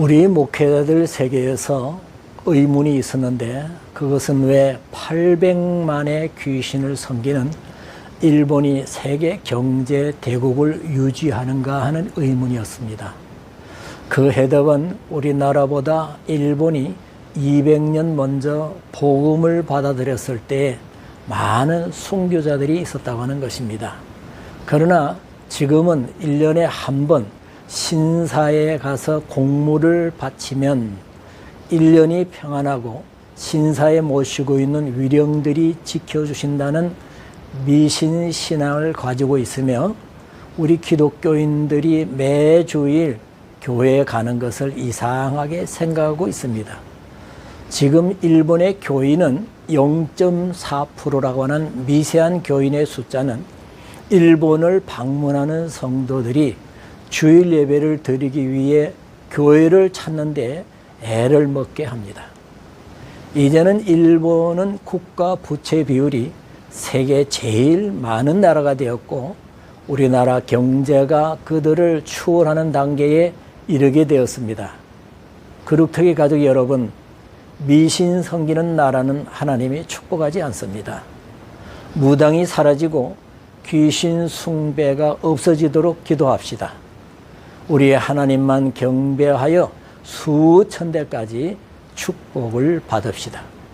우리 목회자들 세계에서 의문이 있었는데 그것은 왜 800만의 귀신을 섬기는 일본이 세계 경제 대국을 유지하는가 하는 의문이었습니다. 그 해답은 우리나라보다 일본이 200년 먼저 복음을 받아들였을 때 많은 순교자들이 있었다고 하는 것입니다. 그러나 지금은 1년에 한 번 신사에 가서 공물을 바치면 1년이 평안하고 신사에 모시고 있는 위령들이 지켜주신다는 미신 신앙을 가지고 있으며 우리 기독교인들이 매주일 교회에 가는 것을 이상하게 생각하고 있습니다. 지금 일본의 교인은 0.4%라고 하는 미세한 교인의 숫자는 일본을 방문하는 성도들이 주일 예배를 드리기 위해 교회를 찾는데 애를 먹게 합니다. 이제는 일본은 국가 부채 비율이 세계 제일 많은 나라가 되었고 우리나라 경제가 그들을 추월하는 단계에 이르게 되었습니다. 그룹터기 가족 여러분, 미신 섬기는 나라는 하나님이 축복하지 않습니다. 무당이 사라지고 귀신 숭배가 없어지도록 기도합시다. 우리의 하나님만 경배하여 수천 대까지 축복을 받읍시다.